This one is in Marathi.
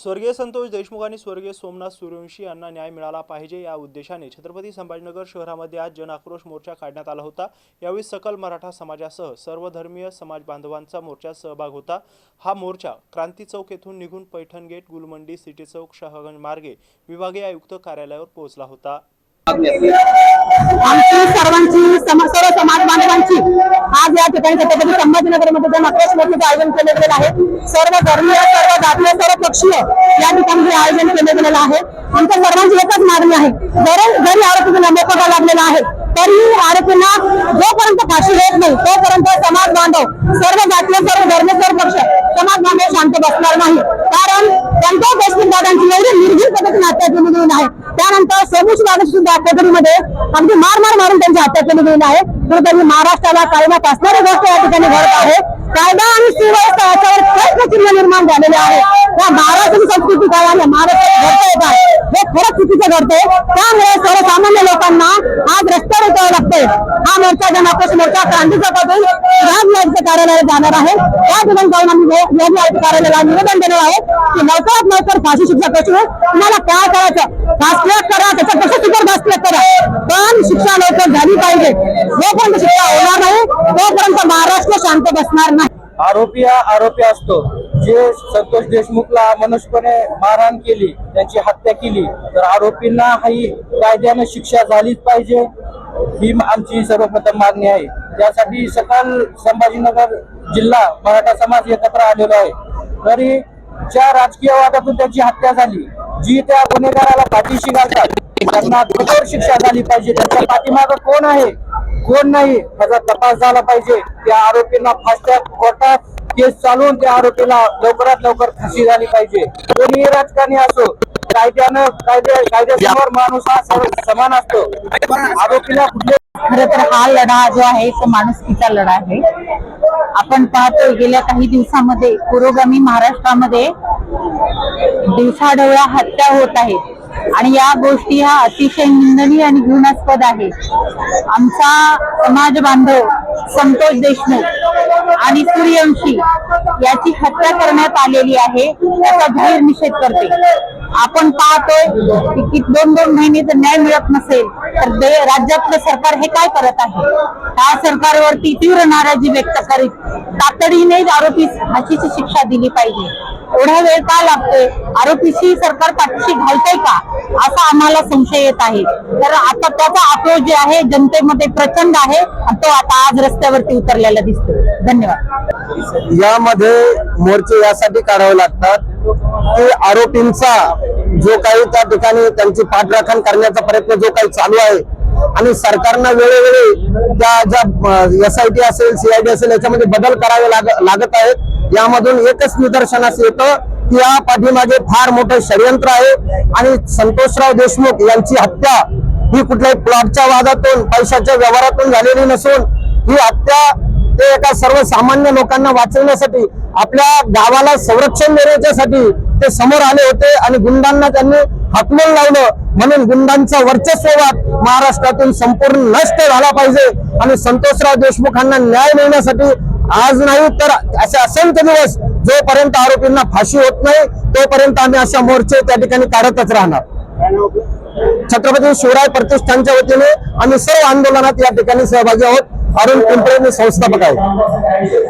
स्वर्गीय संतोष देशमुख आणि स्वर्गीय सोमनाथ सूर्यवंशी यांना न्याय मिळाला पाहिजे या उद्देशाने छत्रपती संभाजीनगर शहरामध्ये आज जन आक्रोश मोर्चा काढण्यात आला होता. यावेळी सकल मराठा समाजासह सर्वधर्मीय समाज बांधवांचा मोर्चात सहभाग होता. हा मोर्चा क्रांती चौक येथून निघून पैठण गेट गुलमंडी सिटी चौक शहागंज मार्गे विभागीय आयुक्त कार्यालयावर पोहोचला होता. आमची सर्वांची ठिकाणी छत्रपती संभाजीनगरमध्ये जन मकर मोर्चाचं आयोजन केले गेलेलं आहे. सर्व धर्मीय सर्व जातीय सर्व पक्षीय या ठिकाणी हे आयोजन केले गेलेलं आहे. आमच्या सर्वांची एकच मागणी आहे. जरी जरी आरोपींना मोकोटा लागलेला आहे तरीही आरोपींना जोपर्यंत फाशी होत नाही तोपर्यंत समाज बांधव सर्व जातीय सर्व धर्म सर्व पक्ष समाज बांधव शांत बसणार नाही. कारण त्यांच्या देशमुख दादांची एवढी निर्भीड पद्धतीने हत्या केली गेली आहे. त्यानंतर सोमूश दादाची सुद्धा कोकणीमध्ये अगदी मार मार मारून त्यांची हत्या केली गेली आहे. कुठेतरी महाराष्ट्राला कायदा फासणारी गोष्ट या ठिकाणी घडत आहे. कायदा आणि सुव्यवस्था याच्यावर प्रश्न चिन्ह निर्माण झालेले आहे. या महाराष्ट्र संस्कृती काय आणि महाराष्ट्रात घडतंय काय हे खरंच चुकीचं घडतंय. त्यामुळे सर्वसामान्य लोकांना आज रस्त्यावर उतरावं लागतंय. हा मोर्चा जन आक्रोश मोर्चा क्रांती चौकातून राज कार्यालयात जाणार आहे. त्या दिवस जाऊन आम्ही राज कार्यालयाला निवेदन देणार आहे की लवकरात लवकर फाशी शिक्षा कशी तुम्हाला काय करायचं? फास्ट ट्रॅक करा त्याच्या कसं सुपर फास्ट ट्रॅक करा? पण शिक्षा लवकर झाली पाहिजे. जोपर्यंत शिक्षा होणार नाही तोपर्यंत महाराष्ट्र शांत बसणार नाही. आरोपी हा आरोपी असतो. जे संतोष देशमुखला मनुष्यपणे मारहाण केली त्यांची हत्या केली तर आरोपींना ही कायद्याने शिक्षा झालीच पाहिजे ही आमची सर्वप्रथम मागणी आहे. त्यासाठी सकाळ संभाजीनगर जिल्हा मराठा समाज एकत्र आलेलो आहे. तरी ज्या राजकीय वादातून त्यांची हत्या झाली जी त्या गुन्हेगाराला पाठीशी घालतात त्यांना कठोर शिक्षा झाली पाहिजे. त्यांच्या पाठीमागं कोण आहे? कोण नाही? त्याचा तपास झाला पाहिजे. त्या आरोपींना फास्ट ट्रॅक कोर्टात केस चालवून त्या आरोपीला लवकरात लवकर फाशी झाली पाहिजे. कोणीही राजकारणी असो कायद्यानं कायद्या कायद्यासमोर माणूस हा समान असतो. आरोपीला कुठले खर तर हा लढा जो आहे तो माणुसकीचा लढा आहे. आपण पाहतो गेल्या काही दिवसामध्ये पुरोगामी महाराष्ट्रामध्ये दिवसाढवळ्या हत्या होत आहेत. आणि या गोष्टी ह्या अतिशय निंदनीय आणि घृणास्पद आहे. आमचा समाज बांधव संतोष देशमुख आणि सूर्यवंशी याची हत्या करण्यात आलेली आहे त्याचा जाहीर निषेध करते. आपण पाहतोय की दोन दोन महिने जर न्याय मिळत नसेल तर राज्यातलं सरकार हे काय करत आहे? त्या सरकारवरती तीव्र नाराजी व्यक्त करीत? तातडीने आरोपी फाशीची शिक्षा दिली पाहिजे. एवढा वेळ का लागतोय? आरोपीशी सरकार पाठीशी घालतंय का? असा आम्हाला संशय येत आहे. तर आता त्याचा आक्रोश जे आहे जनतेमध्ये प्रचंड आहे आणि तो आता आज रस्त्यावरती उतरलेला दिसतो धन्यवाद. यामध्ये मोर्चे यासाठी काढावे लागतात. की आरोपींचा जो काही त्या ठिकाणी त्यांची पाठराखण करण्याचा प्रयत्न जो काही चालू आहे आणि सरकारनं वेळोवेळी त्या ज्या एस आय टी असेल सीआयडी असेल याच्यामध्ये बदल करावे लाग लागत आहेत. यामधून एकच निदर्शनास येतं की या पाठीमागे फार मोठं षडयंत्र आहे आणि संतोषराव देशमुख यांची हत्या ही कुठल्याही प्लॉटच्या वादातून पैशाच्या व्यवहारातून झालेली नसून ही हत्या ते एका सर्वसामान्य लोकांना वाचवण्यासाठी आपल्या गावाला संरक्षण देण्याच्यासाठी ते समोर आले होते आणि गुंडांना त्यांनी हाकलून लावलं. म्हणून गुंडांचा वर्चस्ववाद महाराष्ट्रातून संपूर्ण नष्ट झाला पाहिजे. आणि संतोषराव देशमुखांना न्याय मिळण्यासाठी आज नाही तर असे असंख्य दिवस जोपर्यंत आरोपींना फाशी होत नाही तोपर्यंत आम्ही अशा मोर्चे त्या ठिकाणी काढतच राहणार. छत्रपती शिवराय प्रतिष्ठानच्या वतीने आम्ही सर्व आंदोलनात या ठिकाणी सहभागी आहोत. अरुण पिंपळे मी संस्थापक आहे